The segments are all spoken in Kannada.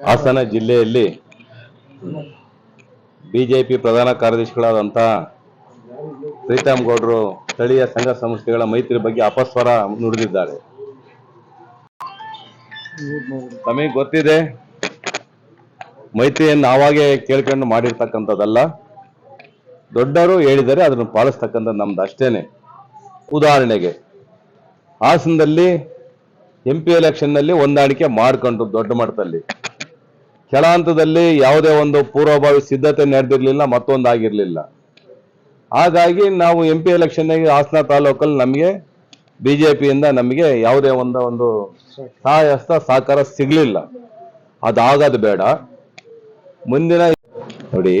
ಹಾಸನ ಜಿಲ್ಲೆಯಲ್ಲಿ ಬಿಜೆಪಿ ಪ್ರಧಾನ ಕಾರ್ಯದರ್ಶಿಗಳಾದಂತಹ ಪ್ರೀತಮ್ ಗೌಡರು ಸ್ಥಳೀಯ ಸಂಘ ಸಂಸ್ಥೆಗಳ ಮೈತ್ರಿ ಬಗ್ಗೆ ಅಪಸ್ವರ ನುಡಿದಿದ್ದಾರೆ. ತಮಗೆ ಗೊತ್ತಿದೆ, ಮೈತ್ರಿಯನ್ನು ಆವಾಗೇ ಕೇಳ್ಕೊಂಡು ಮಾಡಿರ್ತಕ್ಕಂಥದ್ದಲ್ಲ. ದೊಡ್ಡವರು ಹೇಳಿದರೆ ಅದನ್ನು ಪಾಲಿಸ್ತಕ್ಕಂಥದ್ದು ನಮ್ದು ಅಷ್ಟೇನೆ. ಉದಾಹರಣೆಗೆ, ಹಾಸನದಲ್ಲಿ ಎಂ ಪಿ ಎಲೆಕ್ಷನ್ನಲ್ಲಿ ಹೊಂದಾಣಿಕೆ ಮಾಡ್ಕೊಂಡ್ರು ದೊಡ್ಡ ಮಟ್ಟದಲ್ಲಿ. ಕೆಳ ಹಂತದಲ್ಲಿ ಯಾವುದೇ ಒಂದು ಪೂರ್ವಭಾವಿ ಸಿದ್ಧತೆ ನಡೆದಿರಲಿಲ್ಲ ಮತ್ತೊಂದಾಗಿರಲಿಲ್ಲ ಹಾಗಾಗಿ ನಾವು ಎಂ ಪಿ ಎಲೆಕ್ಷನ್ಗೆ ಹಾಸನ ತಾಲೂಕಲ್ಲಿ ನಮಗೆ ಬಿಜೆಪಿಯಿಂದ ನಮಗೆ ಯಾವುದೇ ಒಂದು ಒಂದು ಸಹಾಯಸ್ತ ಸಹಕಾರ ಸಿಗಲಿಲ್ಲ. ಅದಾಗದು ಬೇಡ. ಮುಂದಿನ ನೋಡಿ,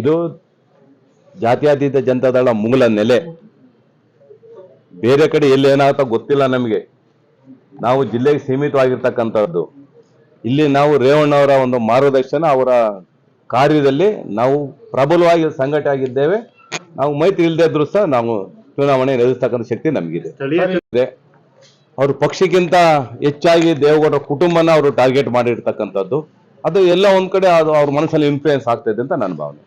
ಇದು ಜಾತ್ಯಾತೀತ ಜನತಾದಳ ಮೂಲ ನೆಲೆ. ಬೇರೆ ಕಡೆ ಎಲ್ಲಿ ಏನಾಗುತ್ತೋ ಗೊತ್ತಿಲ್ಲ ನಮಗೆ. ನಾವು ಜಿಲ್ಲೆಗೆ ಸೀಮಿತವಾಗಿರ್ತಕ್ಕಂಥದ್ದು. ಇಲ್ಲಿ ನಾವು ರೇವಣ್ಣವರ ಒಂದು ಮಾರ್ಗದರ್ಶನ ಅವರ ಕಾರ್ಯದಲ್ಲಿ ನಾವು ಪ್ರಬಲವಾಗಿ ಸಂಘಟನೆ ಆಗಿದ್ದೇವೆ. ನಾವು ಮೈತ್ರಿ ಇಲ್ಲದೆ ಇದ್ರು ಸಹ ನಾವು ಚುನಾವಣೆ ಎದುರಿಸ್ತಕ್ಕಂಥ ಶಕ್ತಿ ನಮಗಿದೆ. ಅವ್ರ ಪಕ್ಷಕ್ಕಿಂತ ಹೆಚ್ಚಾಗಿ ದೇವೇಗೌಡರ ಕುಟುಂಬನ ಅವರು ಟಾರ್ಗೆಟ್ ಮಾಡಿರ್ತಕ್ಕಂಥದ್ದು. ಅದು ಎಲ್ಲ ಒಂದ್ ಕಡೆ ಅದು ಅವ್ರ ಮನಸ್ಸಲ್ಲಿ ಇನ್ಫ್ಲೂಯೆನ್ಸ್ ಆಗ್ತಾ ಇದೆ ಅಂತ ನನ್ನ ಭಾವನೆ.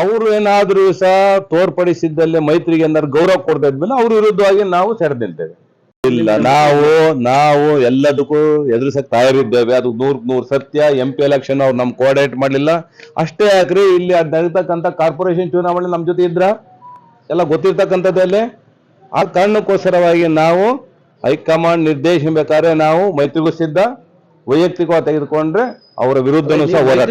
ಅವರು ಏನಾದ್ರೂ ಸಹ ತೋರ್ಪಡಿಸಿದ್ದಲ್ಲೇ ಮೈತ್ರಿಗೆ ಏನಾದ್ರು ಗೌರವ ಕೊಡ್ತಾ ಇದ್ಮೇಲೆ ಅವ್ರ ವಿರುದ್ಧವಾಗಿ ನಾವು ಸೆರೆದು ನಿಲ್ತೇವೆ ಇಲ್ಲ. ನಾವು ನಾವು ಎಲ್ಲದಕ್ಕೂ ಎದುರಿಸಕ್ ತಯಾರಿದ್ದೇವೆ. ಅದು ನೂರ್ ನೂರ್ ಸತ್ಯ. ಎಂ ಪಿ ಎಲೆಕ್ಷನ್ ಅವ್ರು ನಮ್ ಕೋಆರ್ಡಿನೇಟ್ ಮಾಡ್ಲಿಲ್ಲ. ಅಷ್ಟೇ ಯಾಕ್ರಿ? ಇಲ್ಲಿ ಅದ್ ನಡೀತಕ್ಕಂಥ ಕಾರ್ಪೊರೇಷನ್ ಚುನಾವಣೆ ನಮ್ ಜೊತೆ ಇದ್ರ? ಎಲ್ಲ ಗೊತ್ತಿರ್ತಕ್ಕಂಥದ್ದಲ್ಲೇ? ಆ ಕಾರಣಕ್ಕೋಸ್ಕರವಾಗಿ ನಾವು ಹೈಕಮಾಂಡ್ ನಿರ್ದೇಶಿಸಬೇಕಾದ್ರೆ ನಾವು ಮೈತ್ರಿಗೂ ಸಿದ್ಧ ವೈಯಕ್ತಿಕವಾಗಿ ತೆಗೆದುಕೊಂಡ್ರೆ ಅವರ ವಿರುದ್ಧನೂ ಸಹ ಹೋರಾಟ.